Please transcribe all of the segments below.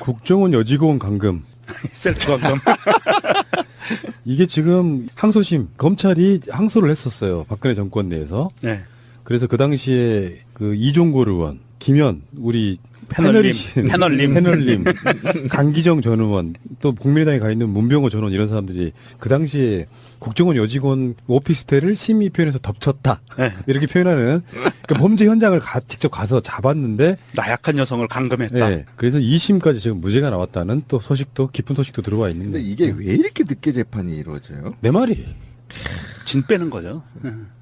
국정원 여직원 감금. 셀프 감금. 이게 지금 항소심 검찰이 항소를 했었어요. 박근혜 정권 내에서. 네. 그래서 그 당시에 그 이종골 의원, 김현 우리 패널님, 패널님. 패널님, 강기정 전 의원, 또 국민의당에 가 있는 문병호 전 의원 이런 사람들이 그 당시에 국정원 여직원 오피스텔을 심의 표현해서 덮쳤다 네. 이렇게 표현하는 그 범죄 현장을 가, 직접 가서 잡았는데 나약한 여성을 감금했다. 네, 그래서 2심까지 지금 무죄가 나왔다는 또 소식도 깊은 소식도 들어와 있는데 이게 왜 이렇게 늦게 재판이 이루어져요? 내 말이 진 빼는 거죠.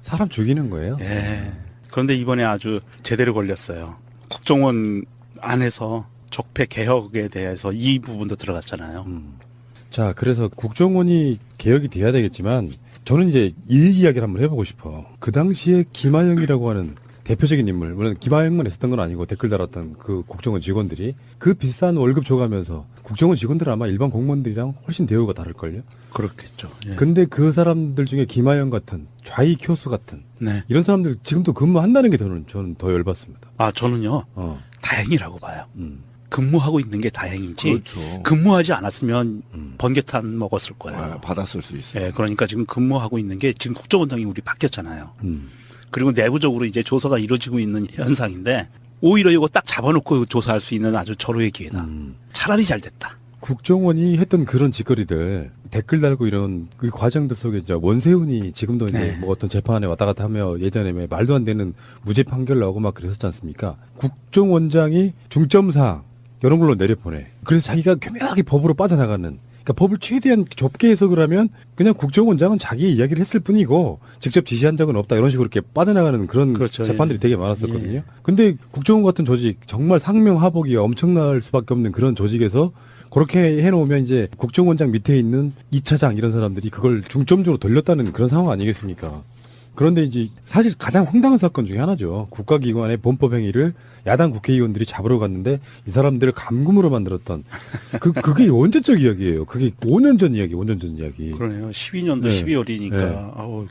사람 죽이는 거예요. 예. 그런데 이번에 아주 제대로 걸렸어요. 국정원 안에서 적폐 개혁에 대해서 이 부분도 들어갔잖아요. 음. 자, 그래서 국정원이 개혁이 돼야 되겠지만 저는 이제 이 이야기를 한번 해보고 싶어. 그 당시에 김하영이라고 하는 대표적인 인물, 물론 김하영만 있었던 건 아니고 댓글 달았던 그 국정원 직원들이 그 비싼 월급 줘가면서 국정원 직원들은 아마 일반 공무원들이랑 훨씬 대우가 다를걸요? 그렇겠죠. 예. 근데 그 사람들 중에 김하영 같은 좌익 교수 같은 네. 이런 사람들 지금도 근무한다는 게 저는, 저는 더 열받습니다. 아, 저는요, 어, 다행이라고 봐요. 음. 근무하고 있는 게 다행이지. 그렇죠. 근무하지 않았으면 음. 번개탄 먹었을 거예요. 아, 받았을 수 있어요. 예, 그러니까 지금 근무하고 있는 게 지금 국정원장이 우리 바뀌었잖아요. 음. 그리고 내부적으로 이제 조사가 이루어지고 있는 현상인데 오히려 이거 딱 잡아놓고 조사할 수 있는 아주 절호의 기회다. 음. 차라리 잘 됐다. 국정원이 했던 그런 짓거리들 댓글 달고 이런 그 과정들 속에 이제 원세훈이 지금도 이제 네. 뭐 어떤 재판에 왔다 갔다 하며 예전에 왜 말도 안 되는 무죄 판결 나오고 막 그랬었지 않습니까? 국정원장이 중점사항 이런 걸로 내려보내. 그래서 자기가 교묘하게 법으로 빠져나가는. 그러니까 법을 최대한 좁게 해석을 하면 그냥 국정원장은 자기 이야기를 했을 뿐이고 직접 지시한 적은 없다 이런 식으로 이렇게 빠져나가는 그런 그렇죠. 재판들이 예. 되게 많았었거든요. 예. 근데 국정원 같은 조직 정말 상명하복이 엄청날 수밖에 없는 그런 조직에서 그렇게 해놓으면 이제 국정원장 밑에 있는 이차장 이런 사람들이 그걸 중점적으로 돌렸다는 그런 상황 아니겠습니까? 그런데 이제 사실 가장 황당한 사건 중에 하나죠. 국가기관의 범법 행위를 야당 국회의원들이 잡으러 갔는데 이 사람들을 감금으로 만들었던 그 그게 언제적 이야기예요. 그게 5년 전 이야기, 5년 전 이야기. 그러네요. 12년도 네. 12월이니까. 네. 아우,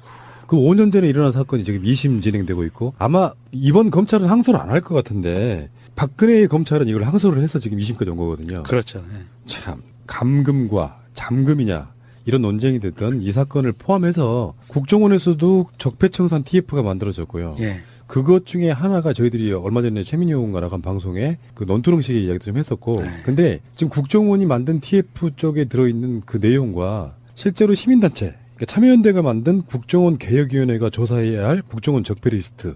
그 5년 전에 일어난 사건이 지금 2심 진행되고 있고 아마 이번 검찰은 항소를 안 할 것 같은데 박근혜의 검찰은 이걸 항소를 해서 지금 2심까지 온 거거든요. 그렇죠. 예. 참 감금과 잠금이냐 이런 논쟁이 됐던 이 사건을 포함해서 국정원에서도 적폐청산 TF가 만들어졌고요. 예. 그것 중에 하나가 저희들이 얼마 전에 최민희 의원과 나간 방송에 그 논두렁식의 이야기도 좀 했었고 네. 근데 지금 국정원이 만든 TF 쪽에 들어있는 그 내용과 실제로 시민단체 그러니까 참여연대가 만든 국정원 개혁위원회가 조사해야 할 국정원 적폐 리스트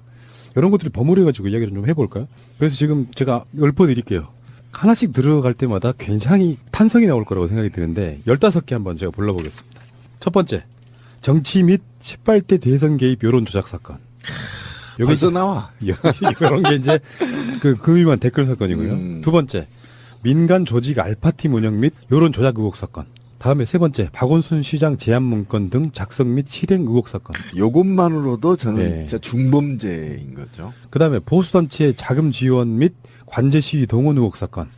이런 것들이 버무려가지고 이야기를 좀 해볼까요? 그래서 지금 제가 읊어드릴게요. 하나씩 들어갈 때마다 굉장히 탄성이 나올 거라고 생각이 드는데 15개 한번 제가 불러보겠습니다. 첫 번째, 정치 및 18대 대선 개입 여론 조작 사건. 여기 벌써 나와. 이런 게 이제 그 금위만 댓글 사건이고요. 음. 두 번째, 민간 조직 알파팀 운영 및 여론 조작 의혹 사건. 다음에 세 번째, 박원순 시장 제안 문건 등 작성 및 실행 의혹 사건. 요것만으로도 저는 네. 진짜 중범죄인 거죠. 그 다음에 보수 단체 자금 지원 및 관제 시위 동원 의혹 사건.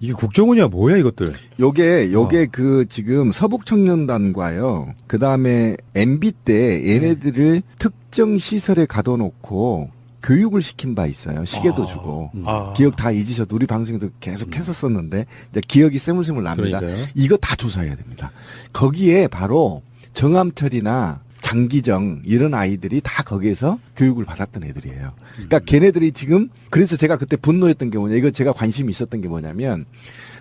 이게 국정원이야 뭐야 이것들. 요게 요게 어. 그 지금 서북 청년단과요. 그 다음에 MB 때 얘네들을 특정 시설에 가둬놓고 교육을 시킨 바 있어요. 시계도 아. 주고. 음. 아. 기억 다 잊으셔도 우리 방송에도 계속 했었었는데 이제 기억이 새물새물 납니다. 그러니까요. 이거 다 조사해야 됩니다. 거기에 바로 정암철이나 장기정 이런 아이들이 다 거기에서 교육을 받았던 애들이에요. 그러니까 걔네들이 지금 그래서 제가 그때 분노했던 게 뭐냐 이거 제가 관심이 있었던 게 뭐냐면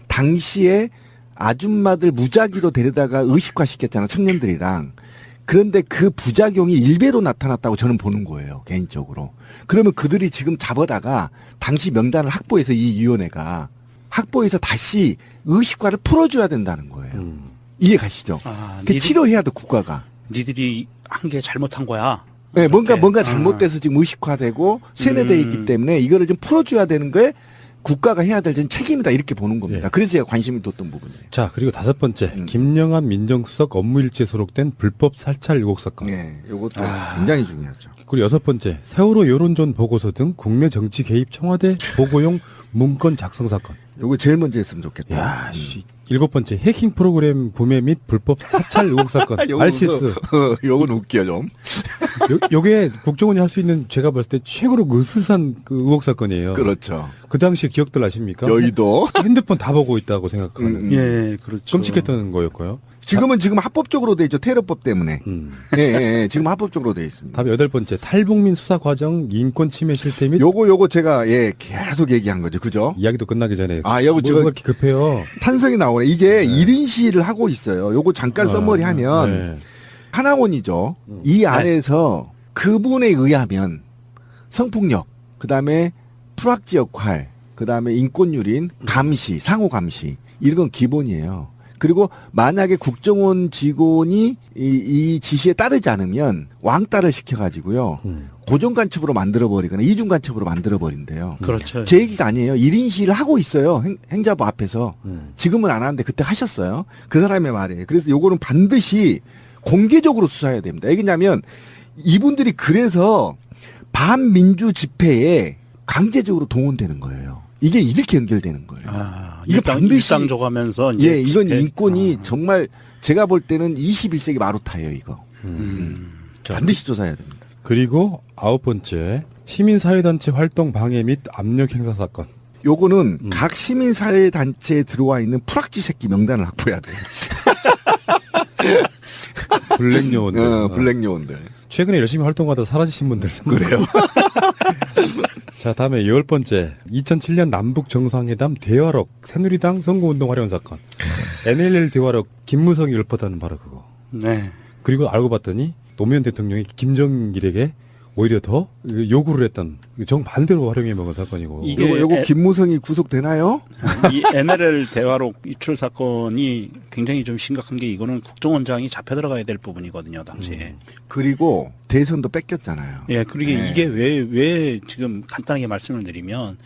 당시에 아줌마들 무작위로 데려다가 의식화 시켰잖아 청년들이랑 그런데 그 부작용이 일배로 나타났다고 저는 보는 거예요 개인적으로 그러면 그들이 지금 잡아다가 당시 명단을 확보해서 이 위원회가 확보해서 다시 의식화를 풀어줘야 된다는 거예요 음. 이해 가시죠? 아, 그 니들- 치료해야 돼 국가가. 니들이 한 게 잘못한 거야. 네, 뭔가 이렇게. 뭔가 아. 잘못돼서 지금 의식화되고 세뇌돼 음. 있기 때문에 이거를 좀 풀어줘야 되는 게 국가가 해야 될 책임이다 이렇게 보는 겁니다. 예. 그래서 제가 관심이 뒀던 부분이에요. 자 그리고 다섯 번째, 음. 김영한 민정수석 업무일지에 소록된 불법 살찰 의혹 사건. 네, 이것도 아. 굉장히 중요하죠. 그리고 여섯 번째, 세월호 여론전 보고서 등 국내 정치 개입 청와대 보고용 문건 작성 사건. 요거 제일 먼저 했으면 좋겠다. 야, 음. 씨. 일곱 번째, 해킹 프로그램 구매 및 불법 사찰 의혹 사건. 알시스. 요건 웃겨 좀. 요, 요게 국정원이 할 수 있는 제가 봤을 때 최고로 으스스한 그 의혹 사건이에요. 그렇죠. 그 당시 기억들 아십니까? 여의도. 핸드폰 다 보고 있다고 생각하는 음, 음. 예, 그렇죠. 끔찍했던 거였고요. 지금은 지금 합법적으로 돼 있죠. 테러법 때문에. 음. 예, 예, 예. 지금 합법적으로 돼 있습니다. 다음에 여덟 번째 탈북민 수사 과정 인권 침해 실태 및 요거 요거 제가 예 계속 얘기한 거죠. 그죠? 이야기도 끝나기 전에 아, 여보, 뭐 제가- 그렇게 급해요. 탄성이 나오네. 이게 일 1인 시위를 하고 있어요. 요거 잠깐 써머리 하면 네. 하나원이죠. 이 안에서 그분에 의하면 성폭력, 그 다음에 프락지 역할, 그 다음에 인권유린, 감시, 상호 감시 이런 건 기본이에요. 그리고 만약에 국정원 직원이 이, 이 지시에 따르지 않으면 왕따를 시켜가지고요. 음. 고정 간첩으로 만들어 버리거나 이중 간첩으로 만들어 버린대요. 그렇죠. 제 얘기가 아니에요. 1인 시위를 하고 있어요. 행, 행자부 앞에서. 음. 지금은 안 하는데 그때 하셨어요. 그 사람의 말이에요. 그래서 요거는 반드시 공개적으로 수사해야 됩니다. 왜냐면 이분들이 그래서 반민주 집회에 강제적으로 동원되는 거예요. 이게 이렇게 연결되는 거예요. 아, 이거 일당, 반드시- 일상적하면서 이제 예, 이건 인권이 아, 정말 제가 볼 때는 21세기 마루타예요, 이거. 음. 자, 반드시 조사해야 됩니다. 그리고 아홉 번째 시민사회단체 활동 방해 및 압력 행사 사건. 요거는 음. 각 시민사회 단체에 들어와 있는 프락지 새끼 명단을 확보해야 돼요. 블랙 요원들. 어, 블랙 요원들. 최근에 열심히 활동하다 사라지신 분들 그래요. 자, 다음에 열 번째 2007년 남북 정상회담 대화록 새누리당 선거운동 활용 사건. NLL 대화록 김무성이 읊었다는 바로 그거. 네. 그리고 알고 봤더니 노무현 대통령이 김정일에게 오히려 더 요구를 했던 정반대로 활용해 먹은 사건이고. 이게 요거, 에- 김무성이 구속되나요? 이 NLL 대화록 유출 사건이 굉장히 좀 심각한 게 이거는 국정원장이 잡혀 들어가야 될 부분이거든요, 당시에. 그리고 대선도 뺏겼잖아요. 예, 그리고 네. 이게 왜, 왜 지금 간단하게 말씀을 드리면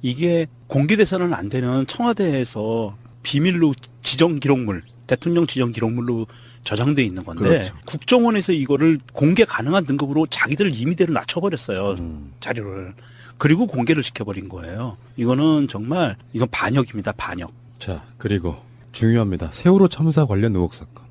이게 공개돼서는 안 되는 청와대에서 비밀로 지정 기록물, 대통령 지정 기록물로 저장돼 있는 건데 그렇죠. 국정원에서 이거를 공개 가능한 등급으로 자기들 임의대로 낮춰버렸어요. 음. 자료를. 그리고 공개를 시켜버린 거예요. 이거는 정말 이건 반역입니다. 반역. 자, 그리고 중요합니다. 세월호 참사 관련 의혹 사건.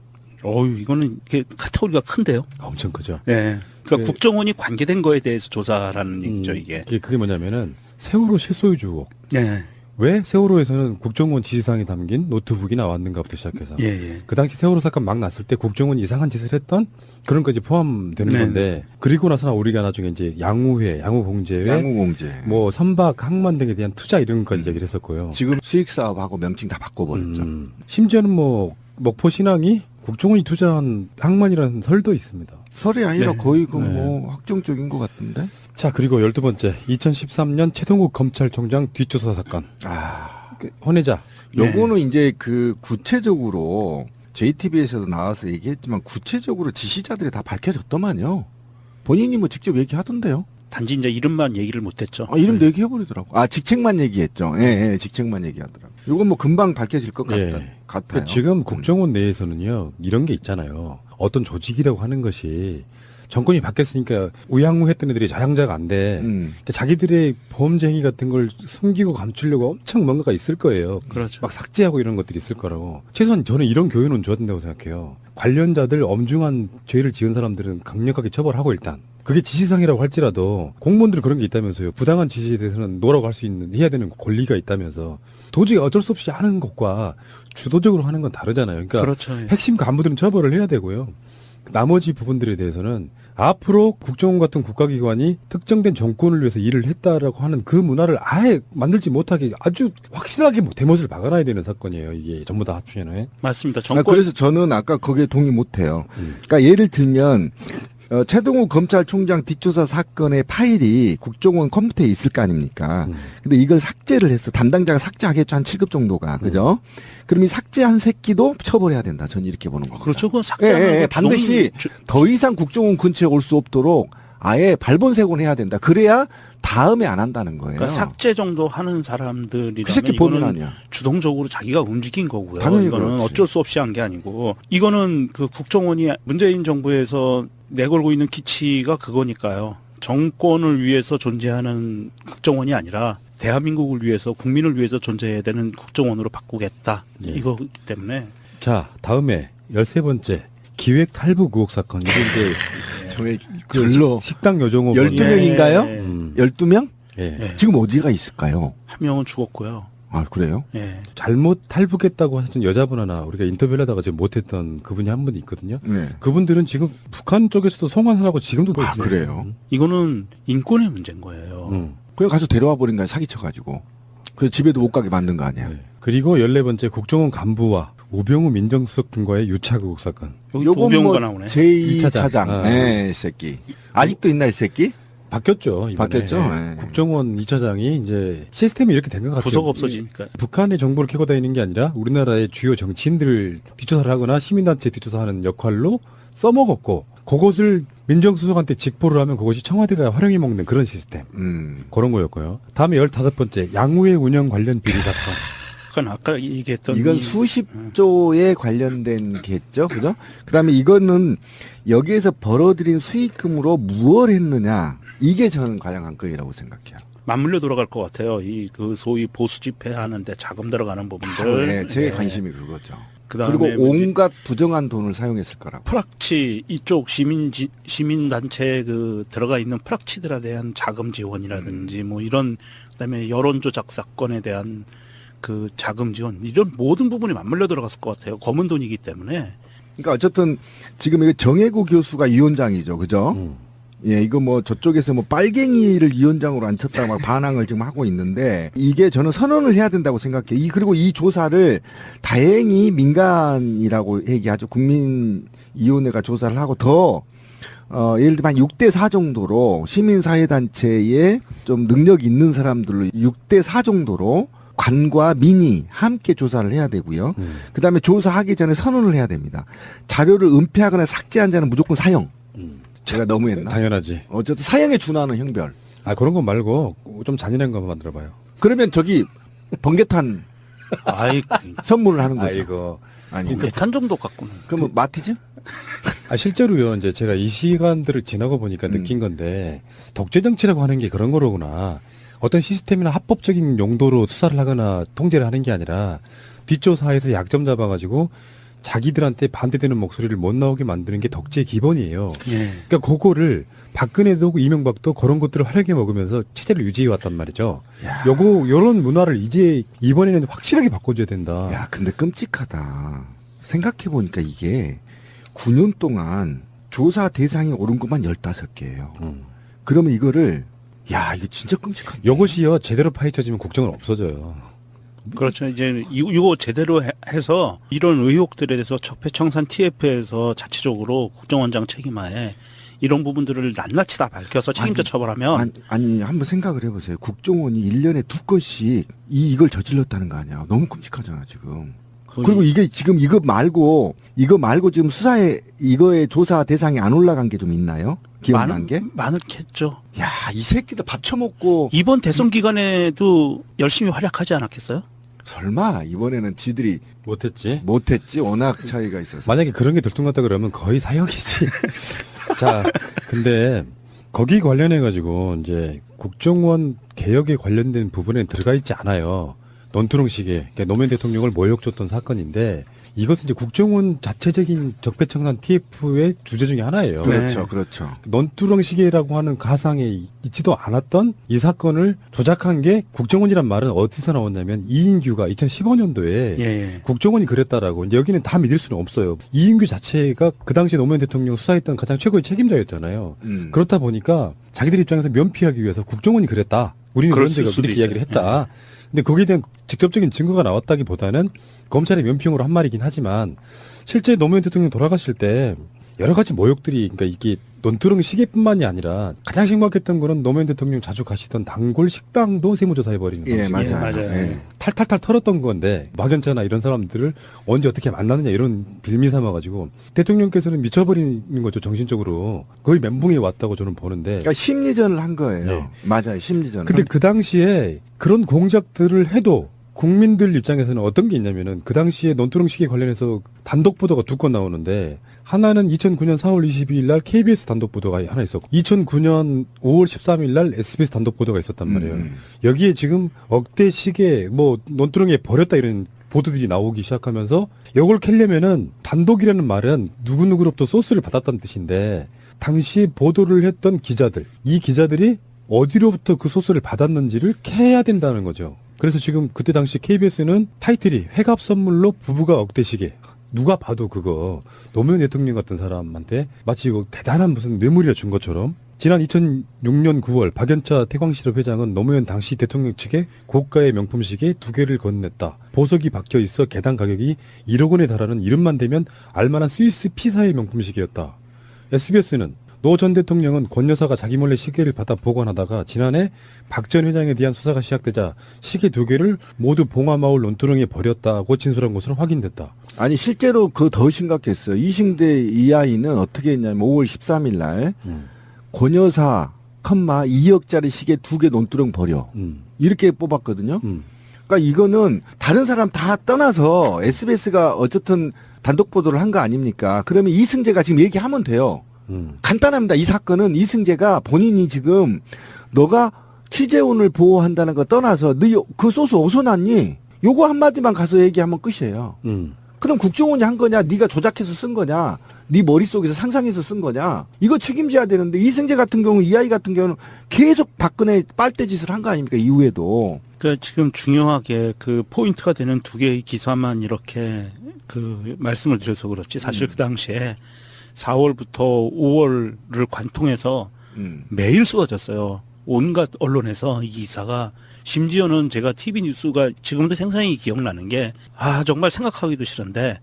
어유 이거는 이게 카테고리가 큰데요. 엄청 크죠. 예. 그러니까 네. 국정원이 관계된 거에 대해서 조사라는 얘기죠, 음, 이게. 그게, 그게 뭐냐면은 세월호 실소유주 의혹. 예. 왜 세월호에서는 국정원 지시사항이 담긴 노트북이 나왔는가부터 시작해서 예, 예. 그 당시 세월호 사건 막 났을 때 국정원이 이상한 짓을 했던 그런 것이 포함되는 네. 건데 그리고 나서나 우리가 나중에 이제 양우회, 양우공제회, 양우공제. 뭐 선박, 항만 등에 대한 투자 이런 것까지 얘기를 했었고요. 지금 수익 사업하고 명칭 다 바꿔버렸죠. 음, 심지어는 뭐 목포 신항이 국정원이 투자한 항만이라는 설도 있습니다. 설이 아니라 네. 거의 그 네. 뭐 확정적인 것 같은데. 자 그리고 열두 번째 2013년 최동욱 검찰총장 뒷조사 사건 아, 그 헌혜자 요거는 이제 그 구체적으로 JTBC에서도 나와서 얘기했지만 구체적으로 지시자들이 다 밝혀졌더만요. 본인이 뭐 직접 얘기하던데요. 단지 이제 이름만 얘기를 못했죠. 아, 이름도 얘기해버리더라고. 아, 직책만 얘기했죠. 예, 예, 직책만 얘기하더라고. 요건 뭐 금방 밝혀질 것 같다, 예. 같아요. 지금 국정원 내에서는요 이런 게 있잖아요. 어떤 조직이라고 하는 것이 정권이 바뀌었으니까 우양우 했던 애들이 자양자가 안 돼. 음. 그러니까 자기들의 범죄 행위 같은 걸 숨기고 감추려고 엄청 뭔가가 있을 거예요. 그렇죠. 막 삭제하고 이런 것들이 있을 거라고. 최소한 저는 이런 교훈은 줘야 된다고 생각해요. 관련자들 엄중한 죄를 지은 사람들은 강력하게 처벌하고 일단. 그게 지시상이라고 할지라도 공무원들 그런 게 있다면서요. 부당한 지시에 대해서는 노라고 할 수 있는 해야 되는 권리가 있다면서 도저히 어쩔 수 없이 하는 것과 주도적으로 하는 건 다르잖아요. 그러니까 그렇죠. 예. 핵심 간부들은 처벌을 해야 되고요. 나머지 부분들에 대해서는 앞으로 국정원 같은 국가기관이 특정된 정권을 위해서 일을 했다라고 하는 그 문화를 아예 만들지 못하게 아주 확실하게 뭐 대못을 박아놔야 되는 사건이에요. 이게 전부 다 합치면. 맞습니다. 아, 정권 그래서 저는 아까 거기에 동의 못해요. 음. 그러니까 예를 들면 어, 최동욱 검찰총장 뒷조사 사건의 파일이 국정원 컴퓨터에 있을 거 아닙니까? 음. 근데 이걸 삭제를 했어. 담당자가 삭제하겠죠. 한 7급 정도가. 그죠? 그럼 이 삭제한 새끼도 처벌해야 된다. 저는 이렇게 보는 겁니다. 그렇죠. 그건 예, 삭제하는 예, 예. 거 반드시 주- 더 이상 국정원 근처에 올 수 없도록 아예 발본색원 해야 된다. 그래야 다음에 안 한다는 거예요. 그러니까 삭제 정도 하는 사람들이라면 그 새끼 아니야. 주동적으로 자기가 움직인 거고요. 당연히 이거는 그렇지. 어쩔 수 없이 한 게 아니고 이거는 그 국정원이 문재인 정부에서 내걸고 있는 기치가 그거니까요. 정권을 위해서 존재하는 국정원이 아니라 대한민국을 위해서 국민을 위해서 존재해야 되는 국정원으로 바꾸겠다. 예. 이거기 때문에 자, 다음에 열세 번째 기획 탈북 의혹 사건. 이게 이제 저의 그 절로 식당 여종호 열두 예. 명인가요? 음. 12명? 예. 예. 지금 어디가 있을까요? 한 명은 죽었고요. 아, 그래요? 예. 잘못 탈북했다고 하셨던 여자분 하나 우리가 인터뷰를 하다가 지금 못했던 그분이 한 분 있거든요. 네. 그분들은 지금 북한 쪽에서도 송환하라고 지금도 아, 있어요. 그래요? 이거는 인권의 문제인 거예요. 음. 그냥 가서 데려와 버린 거야, 사기쳐가지고. 그래서 집에도 못 가게 만든 거 아니야. 네. 그리고 14번째 국정원 간부와 우병우 민정수석 등과의 유착의혹 사건. 요건 오병우가 뭐 나오네. 제2 이 차장. 차장. 아. 네, 이 새끼. 아직도 있나, 이 새끼? 바뀌었죠. 이번에. 바뀌었죠? 네. 국정원 2차장이 이제 시스템이 이렇게 된 것 같아요. 부서가 없어지니까. 북한의 정보를 캐고 다니는 게 아니라 우리나라의 주요 정치인들을 뒷조사를 하거나 시민단체 뒷조사하는 역할로 써먹었고 그것을 민정수석한테 직보를 하면 그것이 청와대가 활용해 먹는 그런 시스템. 음. 그런 거였고요. 다음에 15번째 양우의 운영 관련 비리 사건. 그건 아까 얘기했던 이건 이- 수십조에 관련된 게죠, 그죠? 그다음에 이거는 여기에서 벌어들인 수익금으로 무엇 했느냐 이게 저는 가장 관건이라고 생각해요. 맞물려 돌아갈 것 같아요. 이 그 소위 보수 집회 하는데 자금 들어가는 부분들. 네, 제 예. 관심이 그거죠. 그다음에 그리고 뭐 온갖 부정한 돈을 사용했을 거라고. 프락치 이쪽 시민 시민 단체 그 들어가 있는 프락치들에 대한 자금 지원이라든지 뭐 이런 그다음에 여론 조작 사건에 대한 그 자금 지원 이런 모든 부분이 맞물려 들어갔을 것 같아요. 검은 돈이기 때문에 그러니까 어쨌든 지금 이거 정혜구 교수가 위원장이죠, 그죠? 음. 예, 이거 뭐 저쪽에서 뭐 빨갱이를 위원장으로 앉혔다 막 반항을 지금 하고 있는데 이게 저는 선언을 해야 된다고 생각해요. 이 그리고 이 조사를 다행히 민간이라고 얘기하죠. 국민위원회가 조사를 하고 더 어, 예를 들면 한 6대 4 정도로 시민사회단체에 좀 능력 있는 사람들로 6대 4 정도로 관과 민이 함께 조사를 해야 되고요. 음. 그 다음에 조사하기 전에 선언을 해야 됩니다. 자료를 은폐하거나 삭제한 자는 무조건 사형. 음. 제가 너무했나? 당연하지. 어쨌든 사형에 준하는 형별. 아 그런 거 말고 좀 잔인한 거 한번 만들어봐요. 그러면 저기 번개탄 아이 그 선물을 하는 거죠. 아이고. 아니. 대탄 정도 갖고는 그러면 마티즈? 아 실제로요. 이제 제가 이 시간들을 지나고 보니까 느낀 건데 독재 정치라고 하는 게 그런 거로구나. 어떤 시스템이나 합법적인 용도로 수사를 하거나 통제를 하는 게 아니라 뒷조사에서 약점 잡아가지고 자기들한테 반대되는 목소리를 못 나오게 만드는 게 독재의 기본이에요. 예. 그러니까 그거를 박근혜도 이명박도 그런 것들을 활용해 먹으면서 체제를 유지해 왔단 말이죠. 요거 요런 문화를 이제 이번에는 확실하게 바꿔줘야 된다. 야, 근데 끔찍하다. 생각해 보니까 이게 9년 동안 조사 대상이 오른 것만 15개예요. 음. 그러면 이거를 야, 이거 진짜 끔찍하다. 요것이요 제대로 파헤쳐지면 국정은 없어져요. 그렇죠. 이제 이- 이거 제대로 해- 해서 이런 의혹들에 대해서 적폐청산 TF에서 자체적으로 국정원장 책임하에 이런 부분들을 낱낱이 다 밝혀서 책임자 아니, 처벌하면 아니, 아니, 한번 생각을 해보세요. 국정원이 1년에 두 건씩 이, 이걸 저질렀다는 거 아니야. 너무 끔찍하잖아, 지금. 그리고 이게 지금 이거 말고, 이거 말고 지금 수사에, 이거의 조사 대상이 안 올라간 게 좀 있나요? 기억난 많은 게? 많겠죠. 야, 이 새끼들 밥 처먹고, 이번 대선 기간에도 열심히 활약하지 않았겠어요? 설마, 이번에는 지들이 못했지. 못했지? 워낙 차이가 있어서. 만약에 그런 게 들통났다 그러면 거의 사형이지. 자, 근데 거기 관련해 가지고 이제 국정원 개혁에 관련된 부분에 들어가 있지 않아요. 논두렁식에 그러니까 노무현 대통령을 모욕줬던 사건인데 이것은 이제 국정원 자체적인 적폐청산 TF의 주제 중에 하나예요. 그렇죠, 네. 그렇죠. 논두렁 시계라고 하는 가상에 있지도 않았던 이 사건을 조작한 게 국정원이란 말은 어디서 나왔냐면 이인규가 2015년도에 예. 예. 국정원이 그랬다라고 이제 여기는 다 믿을 수는 없어요. 이인규 자체가 그 당시 노무현 대통령 수사했던 가장 최고의 책임자였잖아요. 음. 그렇다 보니까 자기들 입장에서 면피하기 위해서 국정원이 그랬다. 우리는 그런 적이 수도 이렇게 이야기를 있어요. 했다. 근데 거기에 대한 직접적인 증거가 나왔다기보다는 검찰의 면피용으로 한 말이긴 하지만 실제 노무현 대통령 돌아가실 때 여러 가지 모욕들이 그러니까 이게 논두렁 시계뿐만이 아니라 가장 심각했던 거는 노무현 대통령 자주 가시던 단골 식당도 세무조사해 버리는 예, 방식. 맞아요. 맞아요. 예. 탈탈탈 털었던 건데 막연차나 이런 사람들을 언제 어떻게 만나느냐 이런 빌미 삼아가지고 대통령께서는 미쳐버리는 거죠 정신적으로 거의 멘붕에 왔다고 저는 보는데 그러니까 심리전을 한 거예요. 네. 맞아요, 심리전. 근데 그 당시에 그런 공작들을 해도 국민들 입장에서는 어떤 게 있냐면은 그 당시에 논두렁 시계 관련해서 단독 보도가 두 건 나오는데 하나는 2009년 4월 22일 날 KBS 단독 보도가 하나 있었고 2009년 5월 13일 날 SBS 단독 보도가 있었단 말이에요. 음. 여기에 지금 억대 시계 뭐 논두렁에 버렸다 이런 보도들이 나오기 시작하면서 이걸 캘려면은 단독이라는 말은 누구누구로부터 소스를 받았다는 뜻인데 당시 보도를 했던 기자들, 이 기자들이 어디로부터 그 소스를 받았는지를 캐야 된다는 거죠. 그래서 지금 그때 당시 KBS는 타이틀이 회갑 선물로 부부가 억대시계. 누가 봐도 그거 노무현 대통령 같은 사람한테 마치 이거 대단한 무슨 뇌물이라 준 것처럼 지난 2006년 9월 박연차 태광실업 회장은 노무현 당시 대통령 측에 고가의 명품 시계 두 개를 건넸다. 보석이 박혀 있어 개당 가격이 1억 원에 달하는 이름만 대면 알만한 스위스 피사의 명품 시계였다. SBS는 노 전 대통령은 권 여사가 자기 몰래 시계를 받아 보관하다가 지난해 박 전 회장에 대한 수사가 시작되자 시계 두 개를 모두 봉화마을 논두렁에 버렸다고 진술한 것으로 확인됐다. 아니 실제로 그 더 심각했어요. 이승대 이 아이는 어떻게 했냐면 5월 13일 날 음. 권여사 컴마 2억짜리 시계 두 개 논두렁 버려. 음. 이렇게 뽑았거든요. 음. 그러니까 이거는 다른 사람 다 떠나서 SBS가 어쨌든 단독 보도를 한 거 아닙니까? 그러면 이승재가 지금 얘기하면 돼요. 음. 간단합니다. 이 사건은 이승재가 본인이 지금 너가 취재원을 보호한다는 거 떠나서 너그 소스 어디서 났니? 요거 한마디만 가서 얘기하면 끝이에요. 음. 그럼 국정원이 한 거냐? 네가 조작해서 쓴 거냐? 네 머릿속에서 상상해서 쓴 거냐? 이거 책임져야 되는데 이승재 같은 경우 이 아이 같은 경우는 계속 박근혜 빨대짓을 한 거 아닙니까? 이후에도. 그러니까 지금 중요하게 그 포인트가 되는 두 개의 기사만 이렇게 그 말씀을 드려서 그렇지 사실 그 당시에 4월부터 5월을 관통해서 음. 매일 쏟아졌어요. 온갖 언론에서 이 기사가 심지어는 제가 TV 뉴스가 지금도 생생히 기억나는 게 아 정말 생각하기도 싫은데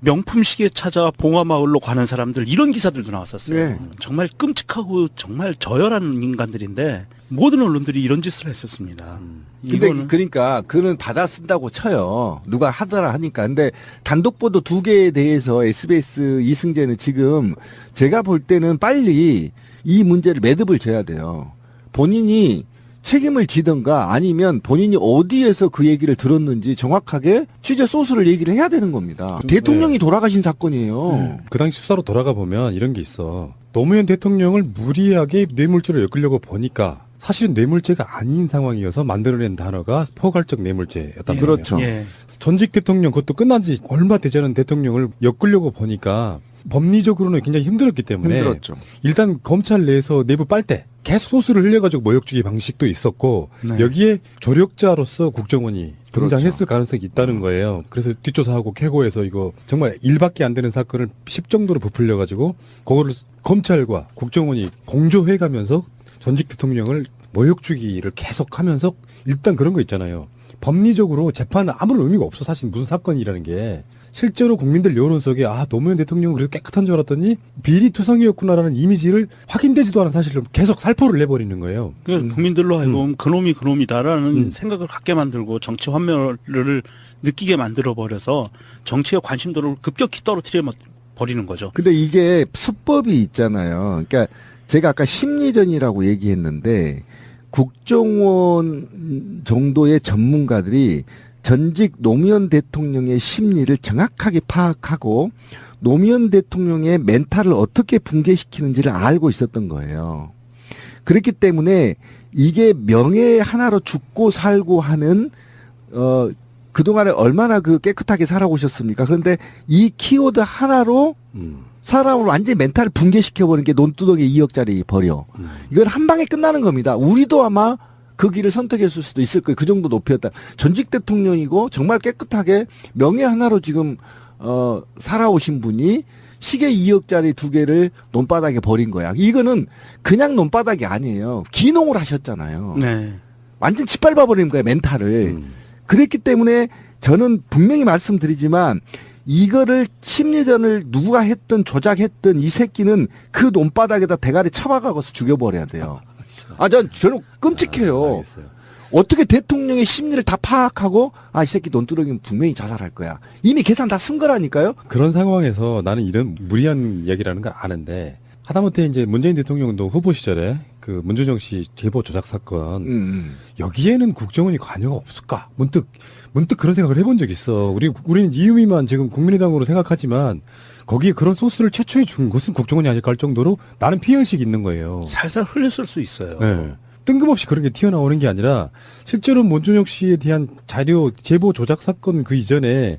명품 시계 찾아 봉화마을로 가는 사람들 이런 기사들도 나왔었어요. 네. 음, 정말 끔찍하고 정말 저열한 인간들인데 모든 언론들이 이런 짓을 했었습니다. 근데 이거는 그러니까 그는 받아 쓴다고 쳐요. 누가 하더라 하니까. 근데 단독 보도 두 개에 대해서 SBS 이승재는 지금 제가 볼 때는 빨리 이 문제를 매듭을 져야 돼요. 본인이 책임을 지던가 아니면 본인이 어디에서 그 얘기를 들었는지 정확하게 취재 소스를 얘기를 해야 되는 겁니다. 네. 대통령이 돌아가신 사건이에요. 그 당시 수사로 돌아가 보면 이런 게 있어. 노무현 대통령을 무리하게 뇌물죄로 엮으려고 보니까 사실은 뇌물죄가 아닌 상황이어서 만들어낸 단어가 포괄적 뇌물죄였단 예, 말이에요. 그렇죠. 예. 전직 대통령 그것도 끝난 지 얼마 되지 않은 대통령을 엮으려고 보니까 법리적으로는 굉장히 힘들었기 때문에 힘들었죠. 일단 검찰 내에서 내부 빨대 계속 소스를 흘려가지고 모욕주기 방식도 있었고 네. 여기에 조력자로서 국정원이 그렇죠. 등장했을 가능성이 있다는 거예요. 그래서 뒷조사하고 캐고해서 이거 정말 일밖에 안 되는 사건을 10 정도로 부풀려가지고 그거를 검찰과 국정원이 공조해가면서 전직 대통령을 모욕주기를 계속하면서 일단 그런 거 있잖아요. 법리적으로 재판은 아무런 의미가 없어 사실 무슨 사건이라는 게 실제로 국민들 여론 속에 아 노무현 대통령은 그래도 깨끗한 줄 알았더니 비리투성이었구나라는 이미지를 확인되지도 않은 사실을 계속 살포를 내버리는 거예요. 그 국민들로 하여금 음. 그놈이 그놈이다라는 음. 생각을 갖게 만들고 정치 환멸을 느끼게 만들어 버려서 정치의 관심도를 급격히 떨어뜨려 버리는 거죠. 근데 이게 수법이 있잖아요. 그러니까 제가 아까 심리전이라고 얘기했는데 국정원 정도의 전문가들이 전직 노무현 대통령의 심리를 정확하게 파악하고 노무현 대통령의 멘탈을 어떻게 붕괴시키는지를 알고 있었던 거예요. 그렇기 때문에 이게 명예 하나로 죽고 살고 하는 어 그동안에 얼마나 그 깨끗하게 살아오셨습니까? 그런데 이 키워드 하나로 음. 사람을 완전히 멘탈을 붕괴시켜버리는 게 논두덩이 2억짜리 버려. 음. 이건 한 방에 끝나는 겁니다. 우리도 아마 그 길을 선택했을 수도 있을 거예요. 그 정도 높이였다. 전직 대통령이고 정말 깨끗하게 명예 하나로 지금 어 살아오신 분이 시계 2억짜리 두 개를 논바닥에 버린 거야. 이거는 그냥 논바닥이 아니에요. 기농을 하셨잖아요. 네. 완전 짓밟아 버리는 거예요. 멘탈을. 음. 그랬기 때문에 저는 분명히 말씀드리지만 이거를 심리전을 누가 했든 조작했든 이 새끼는 그 논바닥에다 대가리 쳐박아서 죽여버려야 돼요. 아, 전 저는 끔찍해요. 어떻게 대통령의 심리를 다 파악하고 아, 이 새끼 논두렁이면 분명히 자살할 거야. 이미 계산 다 쓴 거라니까요. 그런 상황에서 나는 이런 무리한 이야기라는 걸 아는데 하다못해 이제 문재인 대통령도 후보 시절에 그 문준영 씨 제보 조작 사건 음, 음. 여기에는 국정원이 관여가 없을까? 문득 문득 그런 생각을 해본 적 있어. 우리 우리는 이유미만 지금 국민의당으로 생각하지만 거기에 그런 소스를 최초에 준 것은 국정원이 아닐까 할 정도로 나는 피해의식이 있는 거예요. 살살 흘렸을 수 있어요. 네. 뜬금없이 그런 게 튀어나오는 게 아니라 실제로 문준혁 씨에 대한 자료 제보 조작 사건 그 이전에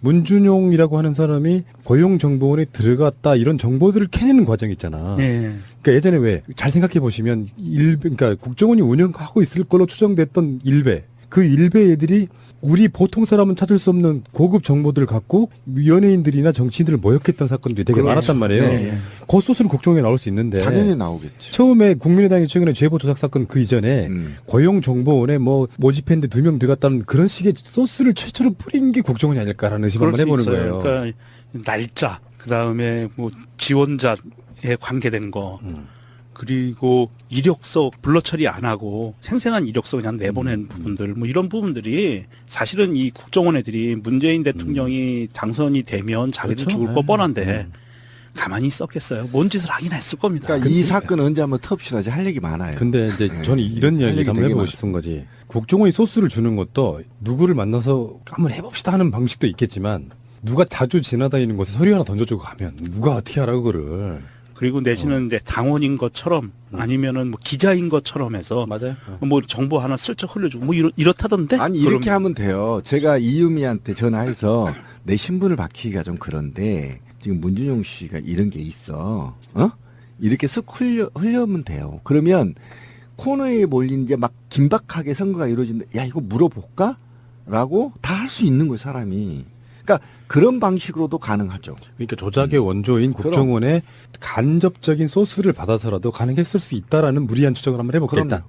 문준용이라고 하는 사람이 고용정보원에 들어갔다 이런 정보들을 캐내는 과정이 있잖아. 예. 그러니까 예전에 왜 잘 생각해 보시면 일 그러니까 국정원이 운영하고 있을 걸로 추정됐던 일베 그 일베 애들이 우리 보통 사람은 찾을 수 없는 고급 정보들을 갖고 연예인들이나 정치인들을 모욕했던 사건들이 되게 그렇죠. 많았단 말이에요. 네. 그 소스로 국정원에 나올 수 있는데 당연히 나오겠죠. 처음에 국민의당이 최근에 제보 조작 사건 그 이전에 음. 고용정보원에 뭐 모집했는데 두 명 들어갔다는 그런 식의 소스를 최초로 뿌린 게 국정원이 아닐까라는 의심 그럴 한번 수 해보는 있어요. 거예요. 그러니까 날짜, 그 다음에 뭐 지원자에 관계된 거, 음. 그리고 이력서 불러 처리 안 하고 생생한 이력서 그냥 음, 내보낸 부분들, 뭐 이런 부분들이 사실은 이 국정원 애들이 문재인 대통령이 당선이 되면 자기들 음. 그렇죠. 죽을 거 네. 뻔한데 가만히 있었겠어요. 뭔 짓을 하긴 했을 겁니다. 그러니까 이 사건 언제 한번 터프시라지 할 얘기 많아요. 근데 이제 저는 이런 할 이야기 얘기 한번 해보고. 싶은 거지. 국정원이 소스를 주는 것도 누구를 만나서 한번 해봅시다 하는 방식도 있겠지만 누가 자주 지나다니는 곳에 서류 하나 던져주고 가면 누가 어떻게 알아 그거를. 그리고 내지는 이제 당원인 것처럼 아니면은 뭐 기자인 것처럼 해서 맞아요. 뭐 정보 하나 슬쩍 흘려주고 뭐 이렇, 이렇다던데? 아니 이렇게 그럼 하면 돼요. 제가 이유미한테 전화해서 내 신분을 밝히기가 좀 그런데 지금 문준용 씨가 이런 게 있어. 어? 이렇게 쓱 흘려 흘려면 돼요. 그러면 코너에 몰린 이제 막 긴박하게 선거가 이루어진다. 야 이거 물어볼까? 라고 다 할 수 있는 거예요 사람이. 그러니까 그런 방식으로도 가능하죠. 그러니까 조작의 원조인 국정원의 간접적인 소스를 받아서라도 가능했을 수 있다라는 무리한 추정을 한번 해보겠다.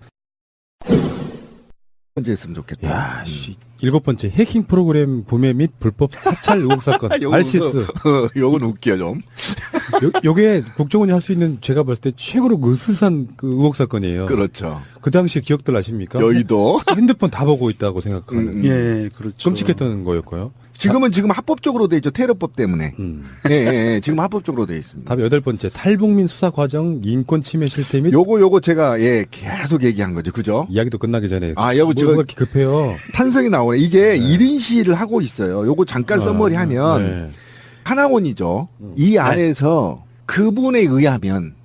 언제 했으면 좋겠다. 야, 음. 씨. 일곱 번째 해킹 프로그램 구매 및 불법 사찰 의혹 사건. 요거 알시스. 웃어. 요건 웃겨 좀. 요, 요게 국정원이 할 수 있는 제가 봤을 때 최고로 으스스한 그 의혹 사건이에요. 그렇죠. 그 당시 기억들 아십니까? 여의도. 핸드폰 다 보고 있다고 생각하는 음, 음. 예, 그렇죠. 끔찍했던 거였고요. 지금은 지금 합법적으로 돼 있죠. 테러법 때문에. 음. 예, 예, 예. 지금 합법적으로 돼 있습니다. 다음 여덟 번째 탈북민 수사 과정 인권 침해 실태 및 요거 요거 제가 예 계속 얘기한 거죠. 그죠? 이야기도 끝나기 전에 아, 여보, 뭐가 이렇게 급해요. 탄성이 나오네. 이게 일 1인 시위를 하고 있어요. 요거 잠깐 써머리 하면 네. 하나원이죠. 이 안에서 그분에 의하면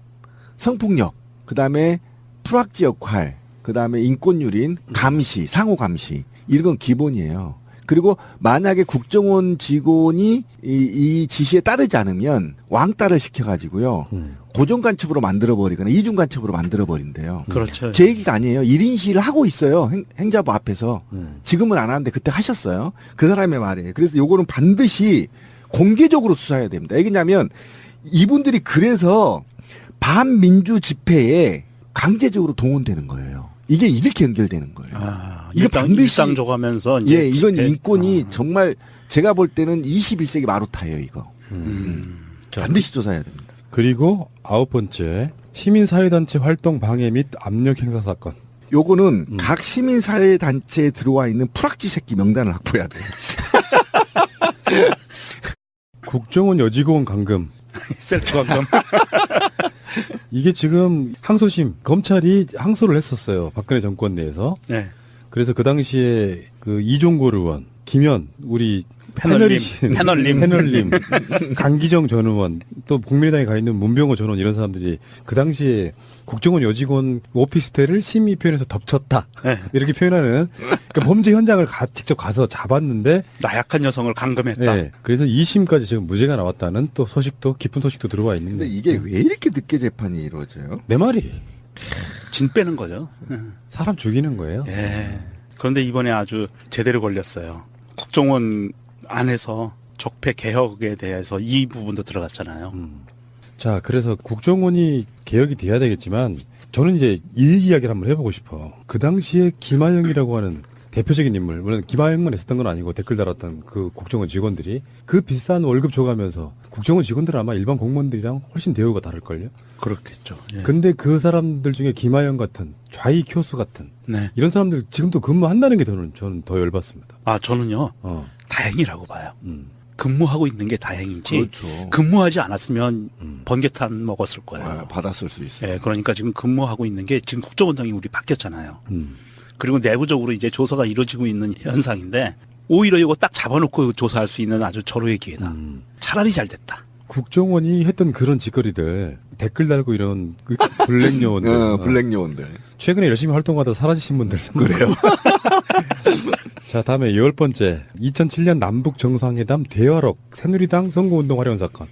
성폭력, 그 다음에 프락지 역할, 그 다음에 인권유린, 감시, 상호 감시 이런 건 기본이에요. 그리고 만약에 국정원 직원이 이, 이 지시에 따르지 않으면 왕따를 시켜가지고요 음. 고정 간첩으로 만들어 버리거나 이중 간첩으로 만들어 버린대요. 그렇죠. 제 얘기가 아니에요. 1인 시위를 하고 있어요. 행, 행자부 앞에서. 음. 지금은 안 하는데 그때 하셨어요. 그 사람의 말이에요. 그래서 요거는 반드시 공개적으로 수사해야 됩니다. 왜냐면 이분들이 그래서 반민주 집회에 강제적으로 동원되는 거예요. 이게 이렇게 연결되는 거예요. 아, 이거 일상, 반드시- 일상 줘가면서 이제 예, 이건 집회- 인권이 아, 정말 제가 볼 때는 21세기 마루타예요, 이거. 음. 자, 반드시 조사해야 됩니다. 그리고 아홉 번째 시민사회단체 활동 방해 및 압력 행사 사건. 요거는 음. 각 시민사회 단체에 들어와 있는 프락지 새끼 명단을 확보해야 돼요. 국정원 여직원 감금. 셀프 감금. 이게 지금 항소심 검찰이 항소를 했었어요. 박근혜 정권 내에서. 네. 그래서 그 당시에 그 이종골 의원, 김현 우리 패널님, 패널님. 패널님, 강기정 전 의원, 또 국민의당에 가 있는 문병호 전 의원 이런 사람들이 그 당시에 국정원 여직원 오피스텔을 심의 표현해서 덮쳤다 네. 이렇게 표현하는 그러니까 범죄 현장을 가, 직접 가서 잡았는데 나약한 여성을 감금했다. 예, 그래서 2심까지 지금 무죄가 나왔다는 또 소식도 깊은 소식도 들어와 근데 있는데 이게 왜 이렇게 늦게 재판이 이루어져요? 내 말이 진 빼는 거죠. 사람 죽이는 거예요. 예. 그런데 이번에 아주 제대로 걸렸어요. 국정원 안에서 적폐 개혁에 대해서 이 부분도 들어갔잖아요. 음. 자, 그래서 국정원이 개혁이 돼야 되겠지만 저는 이제 이 이야기를 한번 해보고 싶어. 그 당시에 김하영이라고 하는 대표적인 인물, 물론 김하영만 있었던 건 아니고 댓글 달았던 그 국정원 직원들이 그 비싼 월급 줘가면서 국정원 직원들은 아마 일반 공무원들이랑 훨씬 대우가 다를걸요? 그렇겠죠. 예. 근데 그 사람들 중에 김하영 같은 좌익 교수 같은 네. 이런 사람들 지금도 근무한다는 게 저는, 저는 더 열받습니다. 아 저는요 어, 다행이라고 봐요. 음, 근무하고 있는 게 다행이지. 그렇죠. 근무하지 않았으면 음. 번개탄 먹었을 거예요. 아, 받았을 수 있어요. 예, 그러니까 지금 근무하고 있는 게 지금 국정원장이 우리 바뀌었잖아요. 음. 그리고 내부적으로 이제 조사가 이루어지고 있는 현상인데 오히려 이거 딱 잡아놓고 조사할 수 있는 아주 절호의 기회다. 음. 차라리 잘 됐다. 국정원이 했던 그런 짓거리들 댓글 달고 이런 그 블랙 요원들 어, 블랙 요원들. 최근에 열심히 활동하다 사라지신 분들 그래요 자, 다음에 열 번째. 2007년 남북 정상회담 대화록 새누리당 선거운동 활용 사건.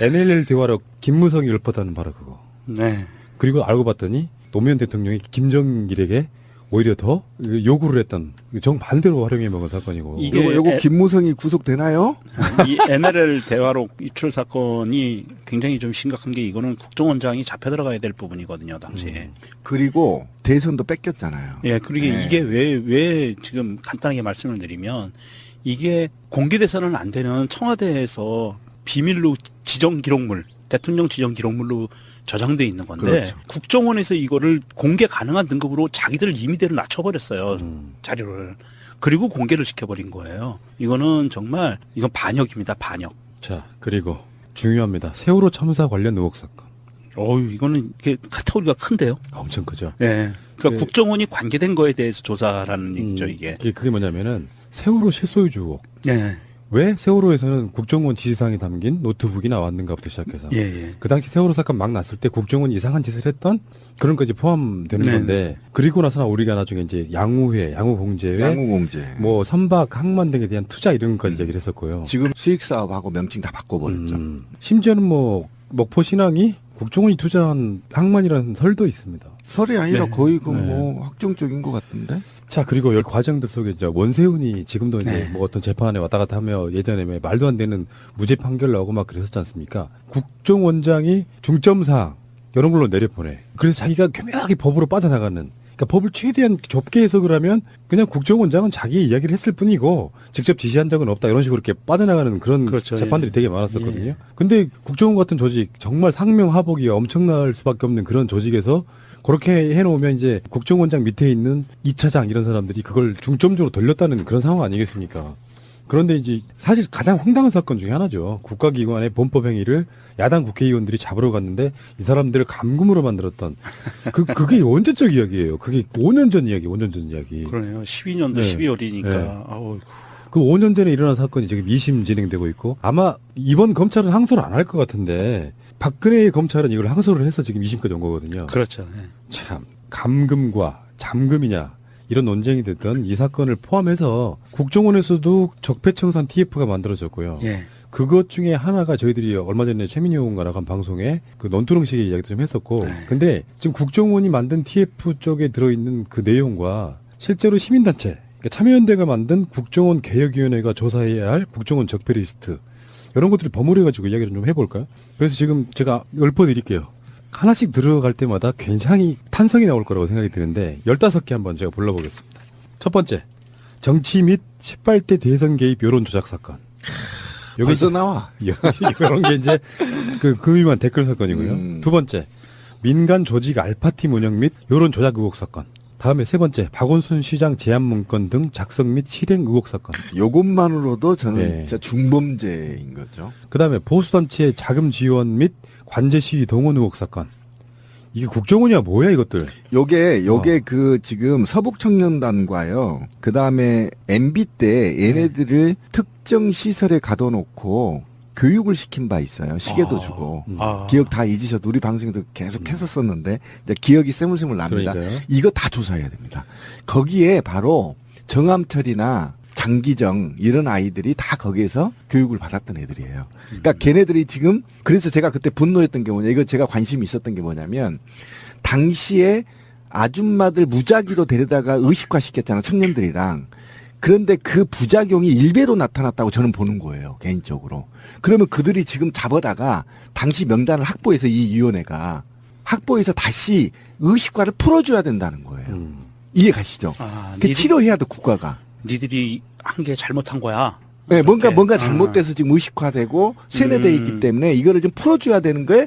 NLL 대화록 김무성이 읊었다는 바로 그거. 네. 그리고 알고 봤더니 노무현 대통령이 김정일에게 오히려 더 요구를 했던 정반대로 활용해 먹은 사건이고. 이게 요거, 에- 김무성이 구속되나요? 이 NLL 대화록 유출 사건이 굉장히 좀 심각한 게 이거는 국정원장이 잡혀 들어가야 될 부분이거든요, 당시에. 그리고 대선도 뺏겼잖아요. 예, 그리고 네. 이게 왜, 왜 지금 간단하게 말씀을 드리면 이게 공개돼서는 안 되는 청와대에서 비밀로 지정 기록물, 대통령 지정 기록물로 저장돼 있는 건데 그렇죠. 국정원에서 이거를 공개 가능한 등급으로 자기들 임의대로 낮춰버렸어요. 음. 자료를. 그리고 공개를 시켜버린 거예요. 이거는 정말 이건 반역입니다. 반역. 자, 그리고 중요합니다. 세월호 참사 관련 의혹 사건. 어유 이거는 이게 카테고리가 큰데요. 엄청 크죠. 예. 그러니까 네. 국정원이 관계된 거에 대해서 조사라는 얘기죠, 음, 이게. 그게, 그게 뭐냐면은 세월호 실소유주 의혹. 예. 왜 세월호에서는 국정원 지시사항이 담긴 노트북이 나왔는가부터 시작해서 예, 예. 그 당시 세월호 사건 막 났을 때 국정원 이상한 짓을 했던 그런 것이 포함되는 네. 건데 그리고 나서나 우리가 나중에 이제 양우회, 양우공제회, 양우공제. 뭐 선박, 항만 등에 대한 투자 이런 것까지 얘기를 했었고요. 지금 수익 사업하고 명칭 다 바꿔버렸죠. 음, 심지어는 뭐 목포 신항이 국정원이 투자한 항만이라는 설도 있습니다. 설이 아니라 네. 거의 그 네. 뭐 확정적인 것 같은데. 자 그리고 이 과정들 속에 이제 원세훈이 지금도 이제 네. 뭐 어떤 재판에 왔다 갔다 하며 예전에 왜 말도 안 되는 무죄 판결 나오고 막 그랬었지 않습니까? 국정원장이 중점 사항 이런 걸로 내려보내. 그래서 자기가 교묘하게 법으로 빠져나가는. 그러니까 법을 최대한 좁게 해석을 하면 그냥 국정원장은 자기 이야기를 했을 뿐이고 직접 지시한 적은 없다 이런 식으로 이렇게 빠져나가는 그런 그렇죠. 재판들이 예. 되게 많았었거든요. 예. 근데 국정원 같은 조직 정말 상명하복이 엄청날 수밖에 없는 그런 조직에서 그렇게 해놓으면 이제 국정원장 밑에 있는 이차장 이런 사람들이 그걸 중점적으로 돌렸다는 그런 상황 아니겠습니까? 그런데 이제 사실 가장 황당한 사건 중에 하나죠. 국가기관의 범법 행위를 야당 국회의원들이 잡으러 갔는데 이 사람들을 감금으로 만들었던 그 그게 언제적 이야기예요. 그게 5년 전 이야기, 5년 전 이야기. 그러네요. 12년도 네. 12월이니까. 네. 아우, 그 5년 전에 일어난 사건이 지금 2심 진행되고 있고 아마 이번 검찰은 항소를 안 할 것 같은데 박근혜의 검찰은 이걸 항소를 해서 지금 2심까지 온 거거든요. 그렇죠. 네. 참 감금과 잠금이냐 이런 논쟁이 됐던 이 사건을 포함해서 국정원에서도 적폐청산 TF가 만들어졌고요. 예. 그것 중에 하나가 저희들이 얼마 전에 최민희 의원과 나간 방송에 그 논두렁식의 이야기도 좀 했었고 네. 근데 지금 국정원이 만든 TF 쪽에 들어있는 그 내용과 실제로 시민단체 그러니까 참여연대가 만든 국정원 개혁위원회가 조사해야 할 국정원 적폐 리스트 이런 것들이 버무려가지고 이야기를 좀 해볼까요? 그래서 지금 제가 읊어드릴게요. 하나씩 들어갈 때마다 굉장히 탄성이 나올 거라고 생각이 드는데 15개 한번 제가 불러보겠습니다. 첫 번째, 정치 및 18대 대선 개입 여론 조작 사건. 여기 벌써 나와. 이런 게 이제 그, 그 위만 댓글 사건이고요. 음. 두 번째, 민간 조직 알파팀 운영 및 여론 조작 의혹 사건. 다음에 세 번째, 박원순 시장 제안 문건 등 작성 및 실행 의혹 사건. 요것만으로도 저는 네. 진짜 중범죄인 거죠. 그 다음에 보수 단체의 자금 지원 및 관제 시위 동원 의혹 사건. 이게 국정원이야 뭐야 이것들. 요게 요게 어. 그 지금 서북 청년단과요. 그 다음에 MB 때 얘네들을 특정 시설에 가둬놓고 교육을 시킨 바 있어요. 시계도 아. 주고. 음. 아. 기억 다 잊으셔도 우리 방송에도 계속 했었었는데 이제 기억이 새물새물 납니다. 그러니까요. 이거 다 조사해야 됩니다. 거기에 바로 정암철이나 장기정 이런 아이들이 다 거기에서 교육을 받았던 애들이에요. 그러니까 걔네들이 지금 그래서 제가 그때 분노했던 게 뭐냐 이거 제가 관심이 있었던 게 뭐냐면 당시에 아줌마들 무작위로 데려다가 의식화 시켰잖아 청년들이랑 그런데 그 부작용이 일배로 나타났다고 저는 보는 거예요 개인적으로 그러면 그들이 지금 잡아다가 당시 명단을 확보해서 이 위원회가 확보해서 다시 의식화를 풀어줘야 된다는 거예요 음. 이해 가시죠? 아, 그 니들, 치료해야 돼 국가가. 니들이 한 게 잘못한 거야. 네, 뭔가 이렇게. 뭔가 아. 잘못돼서 지금 의식화되고 세뇌돼 음. 있기 때문에 이거를 좀 풀어줘야 되는 게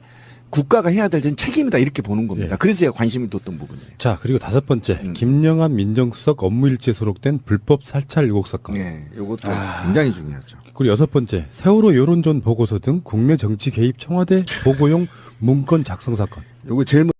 국가가 해야 될전 책임이다 이렇게 보는 겁니다. 예. 그래서 제가 관심이 뒀던 부분이에요. 자 그리고 다섯 번째, 음. 김영한 민정수석 업무일지에 소록된 불법 살찰 의혹 사건. 예, 이것도 아. 굉장히 중요하죠. 그리고 여섯 번째, 세월호 여론전 보고서 등 국내 정치 개입 청와대 보고용 문건 작성 사건. 요거 제일